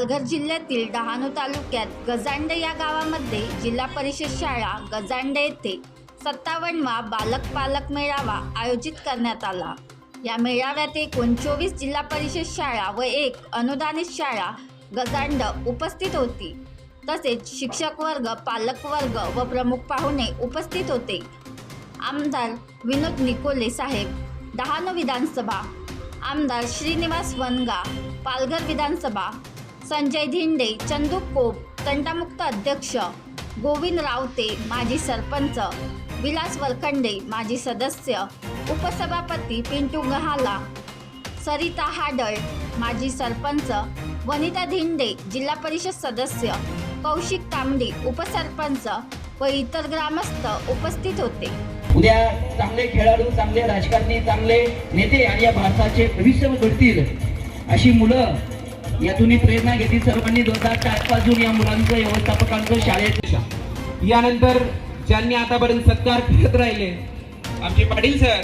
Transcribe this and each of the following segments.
पालघर जिल्ह्यातील डहाणू तालुक्यात गजांडे या गावामध्ये जिल्हा परिषद शाळा गजांडे येथे सत्तावन्नवा बालक पालक मेळावा आयोजित करण्यात आला. या मेळाव्यात एकूण चोवीस जिल्हा परिषद शाळा व एक अनुदानित शाळा गजांड उपस्थित होती. तसेच शिक्षक वर्ग पालक वर्ग व प्रमुख पाहुणे उपस्थित होते. आमदार विनोद निकोले साहेब डहाणू विधानसभा. आमदार श्रीनिवास वनगा पालघर विधानसभा. संजय धिंडे चंदू कोप तंटामुक्त अध्यक्ष गोविंद रावते माजी सरपंच विलास वरखंडे माजी सदस्य उपसभापती पिंटू गहाला सरिता हाडळ माजी सरपंच वनिता धिंडे जिल्हा परिषद सदस्य कौशिक तांबडे उपसरपंच व इतर ग्रामस्थ उपस्थित होते. उद्या चांगले खेळाडू चांगले राजकारणी चांगले नेते आणि या भारताचे भविष्य घडतील अशी मुलं यातून प्रेरणा घेतली सर्वांनी. दोन हजार चारपासून या मुलांचं व्यवस्थापकांचं शाळेत. यानंतर ज्यांनी आतापर्यंत सत्कार करत राहिले आमचे पाटील सर.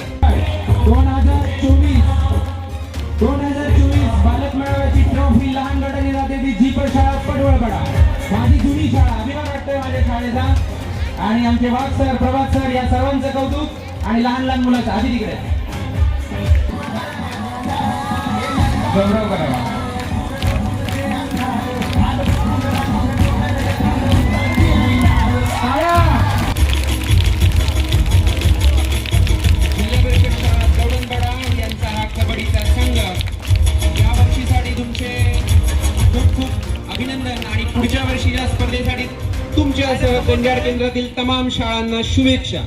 दोन हजार चोवीस दोन हजार चोवीस बालक मेळाव्याची ट्रॉफी लहान गटाने जाते ती जी शाळा पडवळपडा माझी जुनी शाळा अभिमान वाटतोय माझ्या शाळेचा. आणि आमचे वाघ सर प्रभात सर या सर्वांचं कौतुक आणि लहान लहान मुलाचं. आधी तिकडे. गौरव करावा. अभिनंदन. आणि पुढच्या वर्षी या स्पर्धेसाठी तुमच्या कंजाड केंद्रातील तमाम शाळांना शुभेच्छा.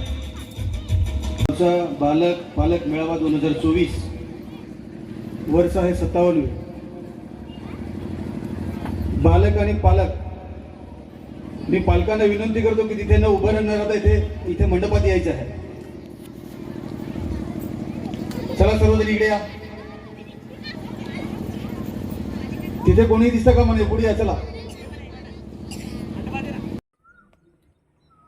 आमचा बालक पालक मेळावा दोन हजार चोवीस. वर्ष आहे सत्तावन्न. बालक आणि पालक. मी पालकांना विनंती करतो की तिथे न उभं राहणार आता इथे इथे मंडपात यायचं आहे. चला सर्वजण इकडे या. तिथे कोणी दिसतं का म्हणे? पुढे चला.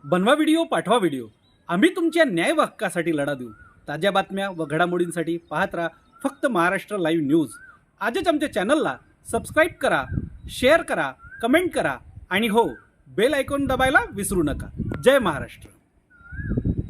बनवा व्हिडिओ पाठवा व्हिडिओ. आम्ही तुमच्या न्याय हक्कासाठी लढा देऊ. ताज्या बातम्या व घडामोडींसाठी पाहत राहा फक्त महाराष्ट्र लाईव्ह न्यूज. आजच आमच्या चॅनलला सबस्क्राईब करा शेअर करा कमेंट करा आणि हो बेल आयकॉन दबायला विसरू नका. जय महाराष्ट्र.